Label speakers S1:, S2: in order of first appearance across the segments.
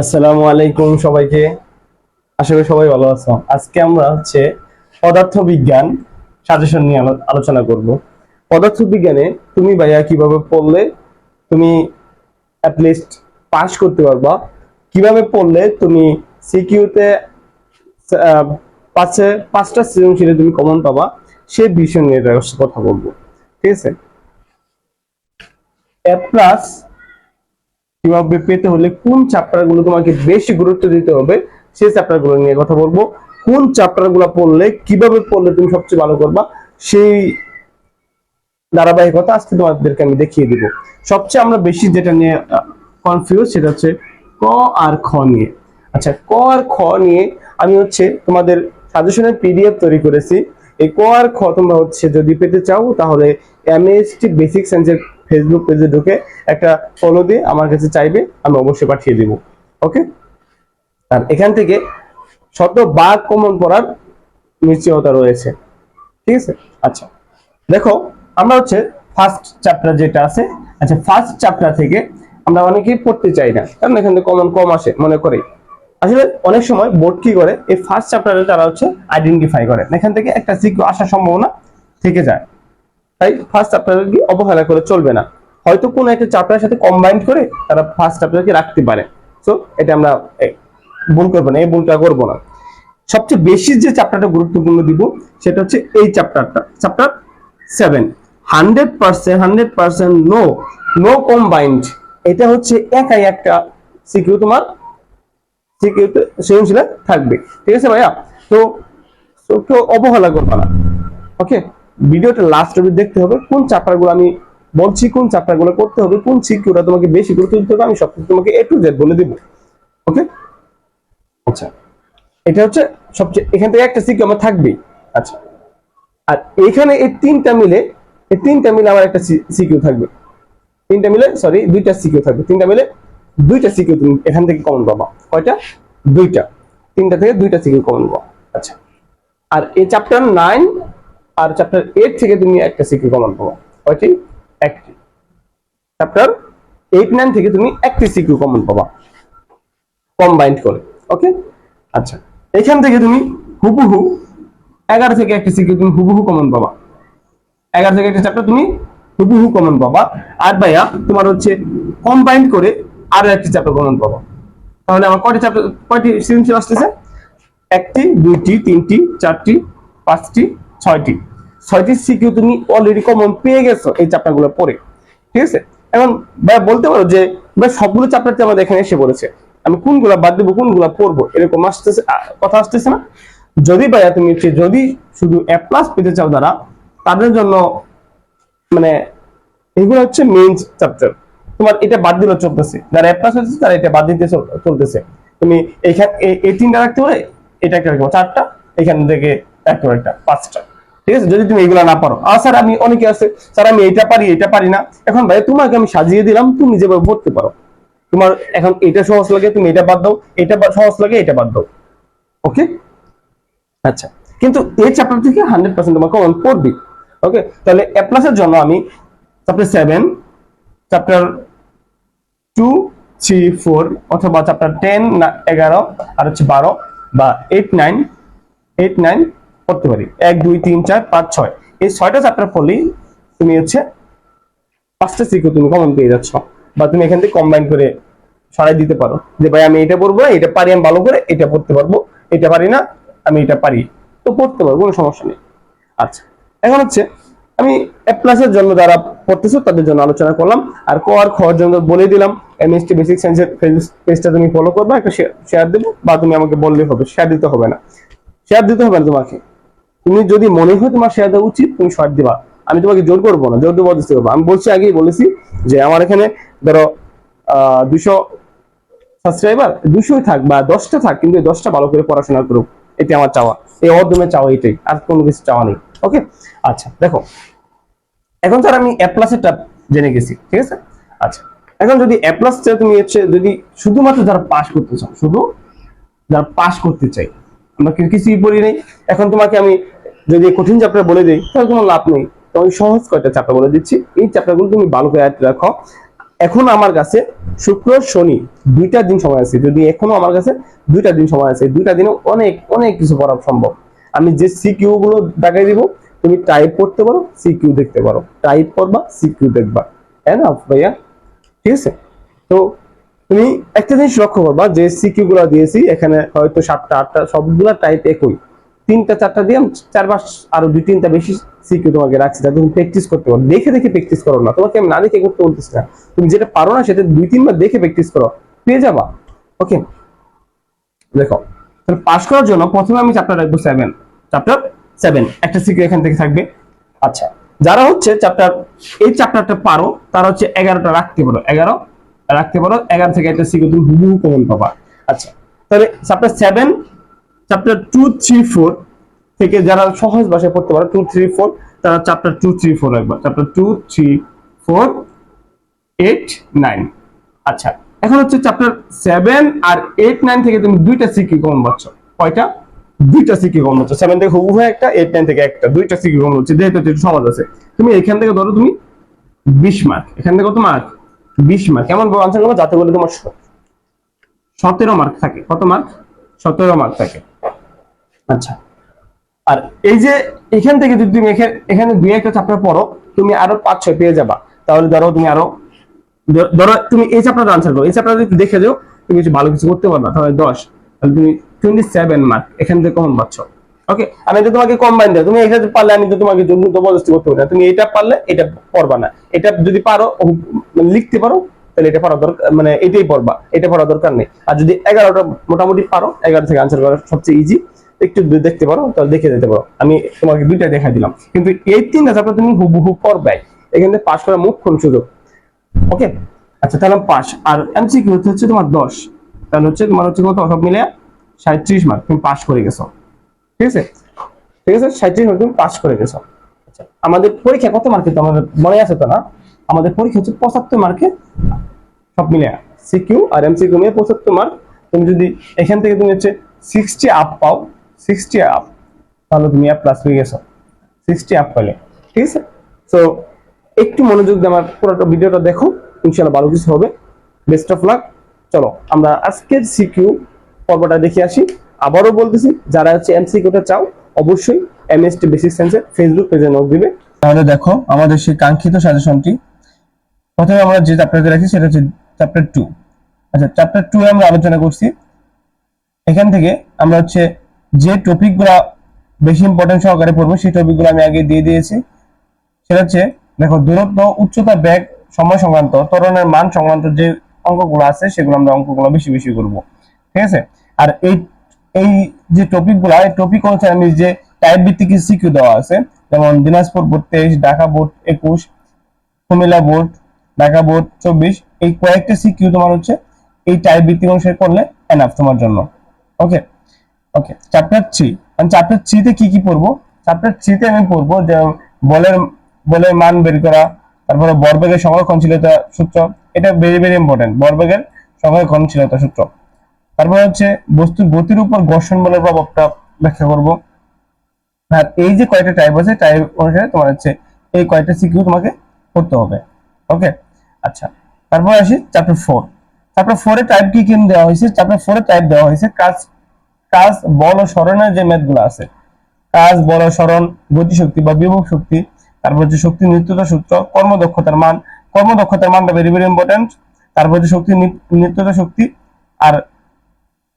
S1: আসসালামু আলাইকুম সবাইকে। আশা করি সবাই ভালো আছো। আজকে আমরা হচ্ছে পদার্থ বিজ্ঞান সাজেশন নিয়ে আলোচনা করব। পদার্থ বিজ্ঞানে তুমি ভাইয়া কীভাবে পড়লে, তুমি অ্যাটলিস্ট পাস করতে পারবা। কীভাবে পড়লে তুমি সিকিউতে পাঁচে পাঁচটা সৃজনশীলে তুমি কমন পাবা, সে বিষয় নিয়ে কথা বলব। ঠিক আছে? এ কীভাবে পেতে হলে কোন চ্যাপ্টারগুলো তোমাকে বেশি গুরুত্ব দিতে হবে, সেই চ্যাপ্টারগুলো নিয়ে কথা বলব। কোন চ্যাপ্টারগুলো পড়লে, কীভাবে পড়লে তুমি সবচেয়ে ভালো করবা, সেই ধারাবাহিকতা আজকে তোমাদেরকে আমি দেখিয়ে দিব। সবচেয়ে আমরা বেশি যেটা নিয়ে কনফিউজ সেটা হচ্ছে ক আর খ নিয়ে। আচ্ছা ক আর খ নিয়ে আমি হচ্ছে তোমাদের সাজেশনের পিডিএফ তৈরি করেছি। এই ক আর খ তোমরা হচ্ছে যদি পেতে চাও, তাহলে এমএসটি বেসিক সায়েন্সের ফেসবুক পেজে ঢুকে একটা ফলো দিয়ে আমার কাছে চাইবে, আমি অবশ্যই পাঠিয়ে দিব। ওকে আর এখান থেকে শত বাঘ কমন পড়ার নিশ্চয়তা রয়েছে। ঠিক আছে? আচ্ছা। দেখো, আমরা হচ্ছে ফার্স্ট চ্যাপ্টার যেটা আছে আচ্ছা ফার্স্ট চ্যাপ্টার থেকে আমরা অনেকেই পড়তে চাই না, কারণ এখান থেকে কমন কম আসে, মনে করি আসলে অনেক সময় বোর্ড কি করে? এই ফার্স্ট চ্যাপ্টারে তারা হচ্ছে আইডেন্টিফাই করে। এখান থেকে একটা সিকিউ আসার সম্ভাবনা থেকে যায়। তাই ফার্স্ট চ্যাপ্টারকে অবহেলা করে চলবে না। হয়তো কোনো একটা চ্যাপ্টারের সাথে কম্বাইন্ড করে তারা ফার্স্ট চ্যাপ্টারকে রাখতে পারে। সো এটা আমরা ভুল করব না, এই ভুলটা করব না। সবচেয়ে বেশি যে চ্যাপ্টারটা গুরুত্বপূর্ণ দিব, সেটা হচ্ছে এই চ্যাপ্টারটা chapter seven hundred percent hundred percent no no combined এটা হচ্ছে একাই একটা সিকিউ তোমার সিকিউতে সৃজনশীলে থাকবে। ঠিক আছে ভাইয়া? তো কেউ অবহেলা করবে না। ওকে ভিডিওটা লাস্ট অবধি দেখতে হবে, কোন চ্যাপ্টারগুলো আমি বলছি, কোন চ্যাপ্টারগুলো করতে হবে, কোন সিকিউটা তোমাকে বেশি গুরুত্ব দিতে হবে, আমি সব কিছু তোমাকে এ টু জেড বলে দিব। ওকে আচ্ছা। এটা হচ্ছে সবচেয়ে, এখান থেকে একটা সিকিউ আমার থাকবেই। আচ্ছা। আর এখানে এই তিনটা মিলে, এই তিনটা মিলে আমার একটা সিকিউ থাকবে। তিনটা মিলে সরি দুইটা সিকিউ থাকবে। তিনটা মিলে দুইটা সিকিউ তুমি এখান থেকে কমন পাবা। কয়টা? দুইটা। তিনটা থেকে দুইটা সিকিউ কমন পাবা। আচ্ছা। আর এই চ্যাপ্টার নাইন আর চ্যাপ্টার এইট থেকে তুমি একটা সিকিউ কমন পাবা কয়টি একটি চ্যাপ্টার এইট নাইন থেকে তুমি একটি সিকিউ কমন পাবা কম্বাইন্ড করে ওকে আচ্ছা এখান থেকে তুমি হুবহু এগারো থেকে একটা সিকিউ তুমি হুবহু কমন পাবা। এগারো থেকে একটা চ্যাপ্টার তুমি হুবহু কমন পাবা। আর ভাইয়া, তোমার হচ্ছে কম্বাইন্ড করে আরও একটি চ্যাপ্টার কমন পাবা। তাহলে আমার কয়টি চ্যাপ্টার কয়টি সৃজনশীল আসতেছে? একটি, দুইটি, তিনটি, চারটি, পাঁচটি ছয়টি। ছয়টি সিকিউ তুমি অলরেডি কমন পেয়ে গেছো এই চ্যাপ্টারগুলো পড়ে ঠিক আছে? এখন ভাই বলতে পারো যে, ভাই সবগুলো চ্যাপ্টারতে আমাদের এখানে এসে পড়েছে আমি কোনগুলা বাদ দেবো, কোনগুলা পড়ব, এরকম আসতেছে কথা আসতেছে না? যদি ভাইয়া তুমি যদি শুধু এ প্লাস পেতে চাও তারা তাদের জন্য মানে এগুলো হচ্ছে মেইন চ্যাপ্টার তোমার এটা বাদ দিলেও চলতেছে। যারা এ প্লাস হচ্ছে তারা এটা বাদ দিতে চলতেছে। তুমি এখানে এ- এই তিনটা রাখতে পারে, এটা একটা চারটা, এখান থেকে একটা পাঁচটা। ঠিক আছে? যদি তুমি এগুলো না পারো। আর স্যার, আমি অনেকে আছে, স্যার, আমি এটা পারি এটা পারি না। এখন ভাই, তোমাকে আমি সাজিয়ে দিলাম, তুমি যেভাবে পড়তে পারো। তোমার এখন এটা সহজ লাগে, তুমি এটা বাদ দাও, এটা সহজ লাগে, এটা বাদ দাও। ওকে আচ্ছা। কিন্তু এই চ্যাপ্টার থেকে হান্ড্রেড পার্সেন্ট তোমার কমন পড়বি ওকে তাহলে এ জন্য আমি chapter seven chapter two three four অথবা চ্যাপ্টার টেন এগারো, আর হচ্ছে বারো, বা এইট নাইন এইট নাইন পড়তে পারি। এক, দুই, তিন, চার, পাঁচ, ছয়। এই ছয়টা চ্যাপ্টার পড়লেই তুমি হচ্ছে পাঁচটা সিকিউ তুমি কমন পেয়ে যাচ্ছ বা তুমি এখান থেকে কম্বাইন করে সরাই দিতে পারো যে ভাই আমি এটা পড়ব এটা পারি, আমি ভালো করে এটা পড়তে পারব, এটা পারি না, আমি এটা পারি। তো পড়তে পারব, কোনো সমস্যা নেই। আচ্ছা এখন হচ্ছে আমি এ প্লাসের জন্য যারা পড়তেছো তাদের জন্য আলোচনা করলাম। আর ক আর খ এর জন্য বলে দিলাম। এমএসটি বেসিক সায়েন্সের পেজটা তুমি ফলো করবে, একটা শেয়ার দেবো বা তুমি আমাকে বললেই হবে শেয়ার দিতে হবে না। শেয়ার দিতে হবে না তোমাকে। তুমি যদি মনে হয় তোমার শেয়ার দেওয়া উচিত, তুমি শর্ট দিবা। আমি তোমাকে জোর করব না, জোর জবরদস্তি করব আমি বলছি আগেই বলেছি যে আমার এখানে ধরো দুশো সাবস্ক্রাইবার দুশোই থাক বা দশটা থাক, কিন্তু দশটা ভালো করে পড়াশোনা করুক। এটা আমার চাওয়া। এই অর্ধমে চাওয়া এটাই, আর কোনো কিছু চাওয়া নেই। ওকে আচ্ছা দেখো। এখন স্যার আমি এ প্লাসেরটা জেনে গেছি, ঠিক আছে? আচ্ছা এখন যদি অ্যাপ্লাস প্লাস তুমি হচ্ছে যদি শুধুমাত্র যারা পাস করতে চাও, শুধু যারা পাস করতে চাই, আমরা কিছুই পড়ি নেই। এখন তোমাকে আমি যদি কঠিন চ্যাপ্টার বলে দিই তাহলে কোনো লাভ নেই। তো আমি সহজ কয়েকটা চ্যাপ্টার বলে দিচ্ছি। এই চ্যাপ্টারগুলো তুমি ভালো করে রাখো। এখন আমার কাছে শুক্র, শনি দুইটা দিন সময় আছে। যদি এখনও আমার কাছে দুইটা দিন সময় আছে, দুইটা দিনে অনেক অনেক কিছু করা সম্ভব। আমি যে সিকিউ গুলো দেখাই দিব, তুমি টাইপ করতে পারো সিকিউ দেখতে পারো। টাইপ করবা সিকিউ দেখবা। না ভাইয়া। ঠিক আছে? তো তুমি একটা জিনিস লক্ষ্য করবা, যে সিকিউ গুলো দিয়েছি, এখানে হয়তো সাতটা, আটটা, সবগুলা টাইপ একই। তিনটা, চারটা দিয়ে চার মাস আরও দুই, তিনটা বেশি সিকিউ তোমাকে রাখছি যাতে তুমি প্র্যাকটিস করতে পারো। দেখে দেখে প্র্যাকটিস করো না। তোমাকে আমি না দেখে করতে বলতেছি না। তুমি যেটা পারো না, সেটা দুই, তিনবার দেখে প্র্যাকটিস করো। পেয়ে যাবা। ওকে দেখো, তাহলে পাস করার জন্য প্রথমে আমি চ্যাপ্টার রাখব সেভেন চ্যাপ্টার সেভেন একটা সিকিউ এখান থেকে থাকবে। আচ্ছা যারা হচ্ছে চ্যাপ্টার এই চ্যাপ্টারটা পারো, তারা হচ্ছে এগারোটা রাখতে পারো। এগারো রাখতে পারো। এগারো থেকে একটা সিকিউ তুমি হুবহু কমন পাবা। আচ্ছা তাহলে chapter seven chapter two three four থেকে যারা সহজ ভাষায় পড়তে পারো টু থ্রি ফোর তারা চ্যাপ্টার টু থ্রি ফোর একবার chapter two three four eight nine আচ্ছা এখন হচ্ছে চ্যাপ্টার সেভেন আর এইট নাইন থেকে তুমি দুইটা সিকি কমন পাচ্ছ। কয়টা? দুইটা সিকি কমন পাচ্ছ। সেভেন থেকে হুবহু একটা এইট নাইন থেকে একটা। দুইটা সিকি কমন হচ্ছে যেহেতু একটু সমাজ আছে। তুমি এখান থেকে ধরো তুমি বিশ মার্ক এখান থেকে কত মার্ক বিশ মার্ক কেমন আনসার করব যাতে বলে তোমার সতেরো মার্ক থাকে। কত মার্ক সতেরো মার্ক থাকে। আচ্ছা। আর এই যে এখান থেকে যদি তুমি এখানে দুই একটা চ্যাপ্টার পড়ো, তুমি আরও পাঁচ, ছয় পেয়ে যাবা। তাহলে ধরো তুমি আরও ধরো তুমি এই চ্যাপ্টার আনসার করো। এই চ্যাপ্টার যদি দেখে যাও, তুমি কিছু ভালো কিছু করতে পারবা। তাহলে দশ। তাহলে তুমি টোয়েন্টি সেভেন মার্ক এখান থেকে কমন পাচ্ছ। ওকে আমি তো তোমাকে কম্বাইন দেয় তুমি এখানে পারলে আমি তো তোমাকে জবরদস্তি করতে পারি না। তুমি এটা পারলে এটা পড়বা না। এটা যদি পারো মানে লিখতে পারো, তাহলে এটা পড়া দরকার মানে এটাই পড়বা। এটা পড়া দরকার নেই। আর যদি এগারোটা মোটামুটি পারো, এগারো থেকে আনসার করা সবচেয়ে ইজি একটু দেখতে পারো, তাহলে দেখে যেতে পারো। আমি তোমাকে দুইটা দেখাই দিলাম। কিন্তু এই তিনটা চ্যাপ্টার তুমি হুবহু পড়বাই এখানে পাস করার মুখ্য সুযোগ? ওকে আচ্ছা তাহলে পাস আর এমসিকিউ হচ্ছে তোমার দশ। তাহলে হচ্ছে তোমার হচ্ছে কত? সব মিলে সাঁত্রিশ মার্ক তুমি পাস করে গেছো। ঠিক আছে? ঠিক আছে? সাঁত্রিশ মার্ক তুমি পাস করে গেছো। আচ্ছা আমাদের পরীক্ষা কত মার্কে তো আমাদের মনে আছে তো না? আমাদের পরীক্ষা হচ্ছে পঁচাত্তর মার্কে সব মিলে সিকিউ আর এমসিকিউ মিলে পঁচাত্তর মার্ক তুমি যদি এখান থেকে তুমি হচ্ছে সিক্সটি আপ পাও সিক্সটি আপ তাহলে তুমি আপ প্লাস হয়ে গেছো। সিক্সটি আপ পেলে ঠিক আছে? তো একটু মনোযোগ দিয়ে আমার পুরোটা ভিডিওটা দেখো, ইনশাল্লাহ ভালো কিছু হবে। বেস্ট অফ লাক চলো, আমরা আজকের সিকিউ পর্বটা দেখে আসি। আবারও বলতেছি, যারা হচ্ছে এমসিকিউটা চাও, অবশ্যই এমএসটি বেসিক সায়েন্সের ফেসবুক পেজে নোট দিবে। তাহলে দেখো, আমাদের সেই কাঙ্ক্ষিত সাজেশনটি প্রথমে আমরা যে চ্যাপ্টারটা রাখি সেটা হচ্ছে চ্যাপ্টার টু আচ্ছা চ্যাপ্টার টু আমরা আলোচনা করছি। এখান থেকে আমরা হচ্ছে যে টপিকগুলো বেশি ইম্পর্টেন্ট সহকারে পড়ব, সেই টপিকগুলো আমি আগে দিয়ে দিয়েছি। সেটা হচ্ছে, দেখো, দূরত্ব, উচ্চতা ব্যাগ সময় সংক্রান্ত, ত্বরণের মান সংক্রান্ত যে অঙ্কগুলো আছে, সেগুলো আমরা অঙ্কগুলো বেশি বেশি করব। ঠিক আছে? আর এই এই যে টপিকগুলো এই টপিক হচ্ছে আমি যে টাইপ ভিত্তিক সিকিউ দেওয়া আছে, যেমন দিনাজপুর বোর্ড তেইশ, ঢাকা বোর্ড একুশ, কুমিল্লা বোর্ড ঢাকা বোর্ড চব্বিশ, এই কয়েকটা সিকিউ তোমার হচ্ছে, এই টাইপ ভিত্তিক অনুসারে করলে এনাফ তোমার জন্য। ওকে ওকে চ্যাপ্টার থ্রি আমি চ্যাপ্টার থ্রিতে কি কি পড়ব? চ্যাপ্টার থ্রিতে আমি পড়ব যে বলের বলের মান বের করা, তারপরে বরবেগের সংরক্ষণশীলতা সূত্র, এটা ভেরি ভেরি ইম্পর্টেন্ট বরবেগের সংরক্ষণশীলতা সূত্র। তারপরে হচ্ছে বস্তুর গতির উপর ঘর্ষণ বলের প্রভাবটা ব্যাখ্যা করব। আর এই যে কয়টা টাইপ আছে টাইপ অনুসারে তোমার হচ্ছে এই কয়টা সিকিউ তোমাকে করতে হবে। ওকে আচ্ছা তারপর আসি চ্যাপ্টার ফোর চ্যাপ্টার ফোরে টাইপ কি কি দেওয়া হয়েছে? চ্যাপ্টার ফোরে টাইপ দেওয়া হয়েছে কাজ কাজ বল ও স্মরণের যে ম্যাথগুলো আছে। কাজ বল স্মরণ গতিশক্তি বা বিভব শক্তি তারপর হচ্ছে শক্তি নিত্যতা সূত্র কর্মদক্ষতার মান। কর্মদক্ষতার মানটা ভেরি ভেরি ইম্পর্টেন্ট তারপর হচ্ছে শক্তি নিত্যতা শক্তি আর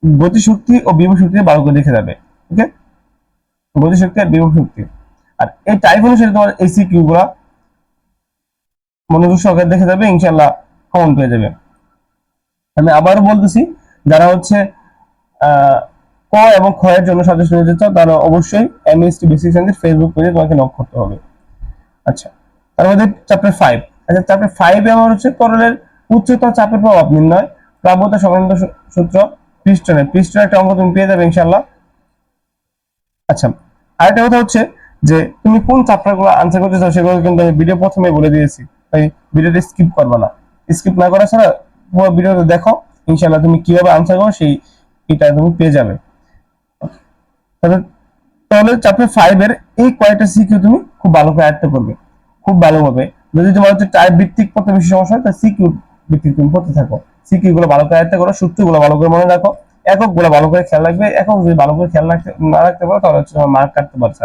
S1: গতিশক্তি ও বিভব শক্তি ভালো করে দেখে যাবে। ওকে গতিশক্তি আর বিভব শক্তি। আর এই টাইপ অনুসারে তোমার এই সিকিউ গুলা মনোযোগ সহকারে দেখে যাবে ইনশাল্লাহ কমন পেয়ে যাবে। আমি আবারও বলতেছি যারা হচ্ছে আহ, ক এবং খ এর জন্য সাজেশন নিতে চাও তারা অবশ্যই এমএসটি বেসিক সায়েন্সের ফেসবুক পেজে তোমাকে নক করতে হবে। আচ্ছা তারপরে চ্যাপ্টার ফাইভ আচ্ছা চ্যাপ্টার ফাইভে আমার হচ্ছে তরলের উচ্চতা চাপের প্রভাব নির্ণয়, প্লাবতা সংক্রান্ত সূত্র পিস্টনের পিস্টনের একটা অঙ্ক তুমি পেয়ে যাবে ইনশাল্লাহ আচ্ছা আরেকটা কথা হচ্ছে যে তুমি কোন চ্যাপ্টারগুলো আনসার করতে চাও সেগুলো কিন্তু আমি ভিডিও প্রথমে বলে দিয়েছি, তাই ভিডিওটা স্কিপ করবে না। স্কিপ না করা ছাড়া পুরো ভিডিওটা দেখো ইনশাল্লাহ তুমি কীভাবে আনসার করো সেই এটা তুমি পেয়ে যাবে। তাহলে চ্যাপ্টার ফাইভ এর এই কয়েকটা সিকিউ তুমি খুব ভালো করে আয়ত্ত করবে। খুব ভালোভাবে যদি তোমার হচ্ছে টাইপ ভিত্তিক পড়তে বেশি সমস্যা হয়, তাহলে সিকিউ ভিত্তিক তুমি পড়তে থাকো। সিকিউ গুলো ভালো করে আয়ত্ত করো, সূত্রগুলো ভালো করে মনে রাখো। এককগুলো ভালো করে খেয়াল রাখবে, একক যদি ভালো করে খেয়াল রাখতে, না রাখতে পারো, তাহলে হচ্ছে তোমার মার্ক কাটতে পারছে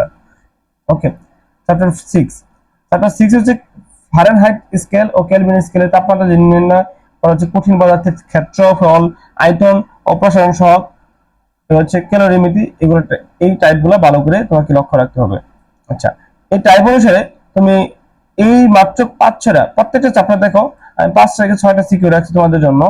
S1: okay chapter six chapter six হচ্ছে ফারেনহাইট স্কেল ও কেলভিন স্কেলের তাপমাত্রা নির্ণয় করা হচ্ছে কঠিন পদার্থের ক্ষেত্রফল, আয়তন, অপসারণ সহগ এবার হচ্ছে ক্যালোরিমিতি এগুলো এই টাইপগুলো ভালো করে তোমাকে লক্ষ্য রাখতে হবে। আচ্ছা এই টাইপ অনুসারে তুমি এই মাত্র পাঁচ ছটা প্রত্যেকটা চ্যাপ্টার দেখো, আমি পাঁচ থেকে ছয়টা সিকিউ রাখছি তোমাদের জন্য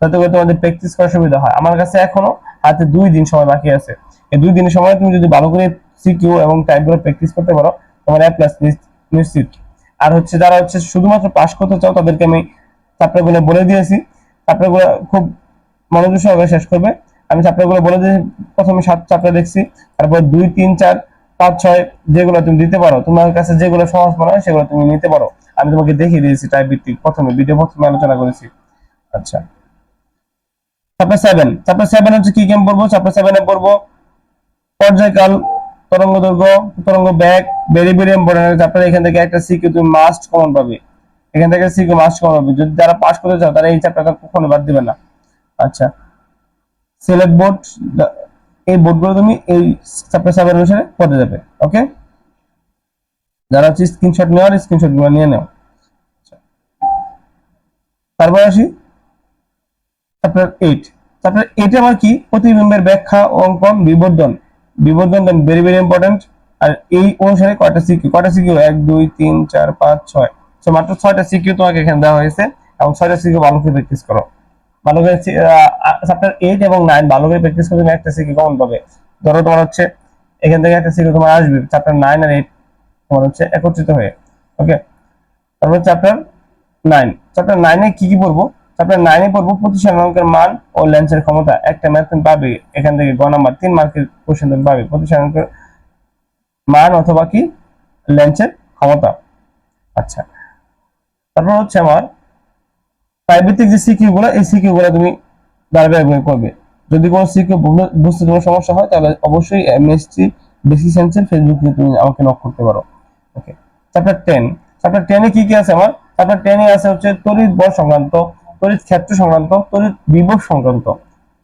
S1: যাতে করে তোমাদের প্র্যাকটিস করার সুবিধা হয়। আমার কাছে এখনও হাতে দুই দিন সময় বাকি আছে। এই দুই দিনের সময় তুমি যদি ভালো করে সিকিউ এবং টাইপগুলো প্র্যাকটিস করতে পারো, তোমার এ প্লাস নিশ্চিত। আর হচ্ছে যারা হচ্ছে শুধুমাত্র পাস করতে চাও, তাদেরকে আমি চ্যাপ্টারগুলো বলে দিয়েছি। চ্যাপ্টারগুলো খুব মনোযোগ সহকারে শেষ করবে। আমি চ্যাপ্টারগুলো বলে দিয়েছি, প্রথমে সাত চ্যাপ্টার দেখছি, তারপর দুই, তিন, চার, পাঁচ, ছয় যেগুলো তুমি দিতে পারো, তোমার কাছে যেগুলো সহজ মনে হয় সেগুলো তুমি নিতে পারো। আমি তোমাকে দেখিয়ে দিয়েছি টাইপ ভিত্তিক, প্রথমে ভিডিও প্রথমে আলোচনা করেছি। আচ্ছা। চ্যাপ্টার সেভেন চ্যাপ্টার সেভেন হচ্ছে কি গেম পড়ব? চ্যাপ্টার সেভেনে পড়ব, পর্যায়কাল তরঙ্গ দৈর্ঘ্য তরঙ্গ ব্যাগ ভেরি ভেরি ইম্পর্টেন্ট চ্যাপ্টার এখান থেকে একটা সিকিউ তুমি মাস্ট কমন পাবে। এখান থেকে সিকিউ মাস্ট কমন পাবে। যদি যারা পাস করতে চাও, তারা এই চ্যাপ্টারটা কখনো বাদ দিবে না। আচ্ছা। সিলেক্ট বোর্ড এই বোর্ডগুলো তুমি এই চ্যাপ্টার সেভেন অনুসারে পড়ে যাবে ওকে যারা হচ্ছে স্ক্রিনশট নেওয়ার স্ক্রিনশটগুলো নিয়ে নাও। তারপর আসি চ্যাপ্টার এইট চ্যাপ্টার এইটে আমার কি? প্রতিবিম্বের ব্যাখ্যা, অঙ্কন, বিবর্ধন। বিবর্ধন ভেরি ভেরি ইম্পর্টেন্ট আর এই অনুসারে কয়টা সিকিউ কয়টা সিকিউ এক, দুই, তিন, চার, পাঁচ, ছয়। তো মাত্র ছয়টা সিকিউ তোমাকে এখানে দেওয়া হয়েছে। এবং ছয়টা সিকিউ ভালো করে প্র্যাকটিস করো। ভালো করে চ্যাপ্টার এইট এবং নাইন ভালো প্র্যাকটিস করে তুমি একটা সিকিউ কমন পাবে। ধরো তোমার হচ্ছে এখান থেকে একটা সিকিউ তোমার আসবে চ্যাপ্টার নাইন আর এইট তোমার হচ্ছে একত্রিত হয়ে। ওকে তারপর চ্যাপ্টার নাইন চ্যাপ্টার নাইনে কি কি পড়ব? চ্যাপ্টার নাইনে পড়ব প্রতিষ্ঠান অঙ্কের মান ও লেন্সের ক্ষমতা। একটা ম্যাথ তুমি পাবে, এখান থেকে গ নাম্বার তিন মার্কের কোশ্চেন তুমি পাবে। প্রতিষ্ঠান অঙ্কের মান অথবা কি? লেন্সের ক্ষমতা। আচ্ছা। তারপর হচ্ছে আমার প্রাইভেটিক যে সিকিউ গুলো, এই সিকিউ গুলো তুমি ধারাবাহিক করবে। যদি কোনো সিকিউ বুঝতে তোমার সমস্যা হয়, তাহলে অবশ্যই এমএসটি বেসিক সায়েন্সের ফেসবুক তুমি আমাকে নক করতে পারো। ওকে চ্যাপ্টার টেন চ্যাপ্টার টেনে কি কি আছে আমার? চ্যাপ্টার টেনে আছে হচ্ছে তড়িৎ বল সংক্রান্ত, তড়িৎ ক্ষেত্র সংক্রান্ত, তড়িৎ বিভব সংক্রান্ত।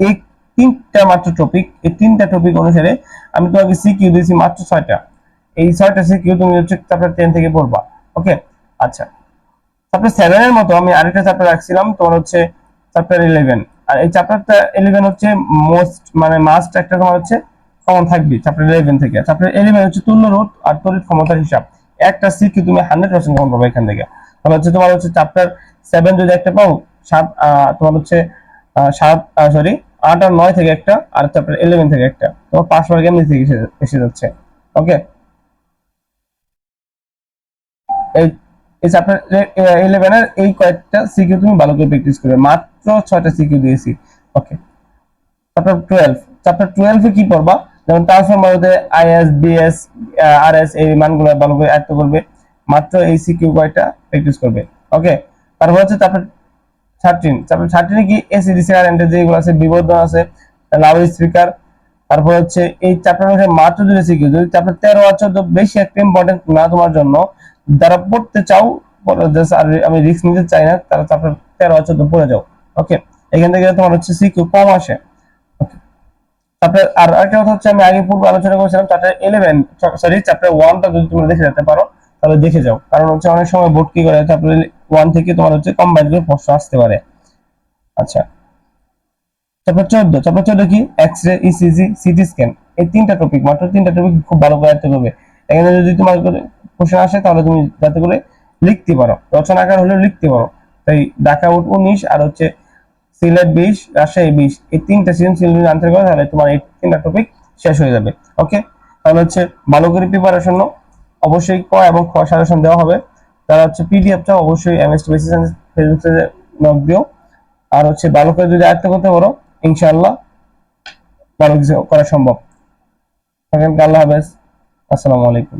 S1: এই তিনটা মাত্র টপিক এই তিনটা টপিক অনুসারে আমি তোমাকে সিকিউ দিয়েছি মাত্র ছয়টা। এই ছয়টা সিকিউ তুমি হচ্ছে চ্যাপ্টার টেন থেকে পড়বা। ওকে আচ্ছা। চ্যাপ্টার সেভেন এর মতো আমি আরেকটা চ্যাপ্টার রাখছিলাম, তোমার হচ্ছে চ্যাপ্টার ইলেভেন আর এই চ্যাপ্টারটা ইলেভেন হচ্ছে মোস্ট মানে মাস্ট একটা তোমার হচ্ছে কমন থাকবে চ্যাপ্টার ইলেভেন থেকে। চ্যাপ্টার ইলেভেন হচ্ছে তুল্য রোধ আর তড়িৎ ক্ষমতার হিসাব। একটা সিকিউ তুমি হান্ড্রেড পার্সেন্ট কমন পাবে এখান থেকে। তাহলে হচ্ছে তোমার হচ্ছে চ্যাপ্টার সেভেন যদি একটা পাও, সাত তোমার হচ্ছে সাত সরি আট আর নয় থেকে একটা আর চ্যাপ্টার ইলেভেন থেকে একটা। তোমার পাঁচ মার্ক এমনি থেকে এসে যাচ্ছে। ওকে এই এই চ্যাপ্টার ইলেভেনের এই কয়েকটা সিকিউ তুমি ভালো করে প্র্যাকটিস করবে। মাত্র ছয়টা সিকিউ দিয়েছি। ওকে চ্যাপ্টার টুয়েলভ চ্যাপ্টার টুয়েলভে কি পড়বা? যেমন আইএস বিএস আরএস এই মানগুলো ভালো করে আয়ত্ত করবে। মাত্র এই সিকিউ প্র্যাকটিস করবে? ওকে তারপর হচ্ছে চ্যাপ্টার থার্টিন চ্যাপ্টার থার্টিনে কি এসিডিসি কারেন্টের যেগুলো আছে, বিবর্ধন আছে লাউড স্পিকার তারপর হচ্ছে এই চ্যাপ্টার মাত্র দুটো সিকিউ যদি চ্যাপ্টার তেরো আর চোদ্দ বেশি একটা ইম্পর্টেন্ট না তোমার জন্য যারা পড়তে চাও আমি রিস্ক নিতে চাই না, তারা চ্যাপ্টার তেরো আর চোদ্দ পড়ে যাও ওকে এখান থেকে তোমার হচ্ছে সিকিউ কম আসে তারপরে আর একটা কথা হচ্ছে, আমি আগে পূর্বে আলোচনা করেছিলাম চ্যাপ্টার ইলেভেন সরি চ্যাপ্টার ওয়ানটা যদি তোমরা দেখে যেতে পারো, তাহলে দেখে যাও, কারণ হচ্ছে অনেক সময় বোর্ড কি করে চ্যাপ্টার ওয়ান থেকে তোমার হচ্ছে কম্বাইন করে প্রশ্ন আসতে পারে। আচ্ছা চ্যাপ্টার চোদ্দ চ্যাপ্টার চোদ্দ কি? X ray ECG CT scan এই তিনটা টপিক মাত্র তিনটা টপিক খুব ভালো করে করবে। এখানে যদি তোমার কোশ্চেন আসে, তাহলে তুমি যাতে করে লিখতে পারো। রচনা আকার হলেও লিখতে পারো। তাই ঢাকা উট উনিশ আর হচ্ছে সিলেট বিশ, রাজশাহী বিশ, এই তিনটা সৃজনশীল যদি আনসার করো, তাহলে তোমার এই তিনটা টপিক শেষ হয়ে যাবে। ওকে তাহলে হচ্ছে ভালো করে প্রিপারেশন অবশ্যই ক এবং খ সাজেশন দেওয়া হবে। তারা হচ্ছে পিডিএফ চাও অবশ্যই এমএসটি বেসিস ফেসবুকে নক দিও। আর হচ্ছে ভালো করে যদি আয়ত্ত করতে পারো, ইনশাআল্লাহ ভালো কিছু করা সম্ভব। আল্লাহ হাফেজ। আসসালামু আলাইকুম।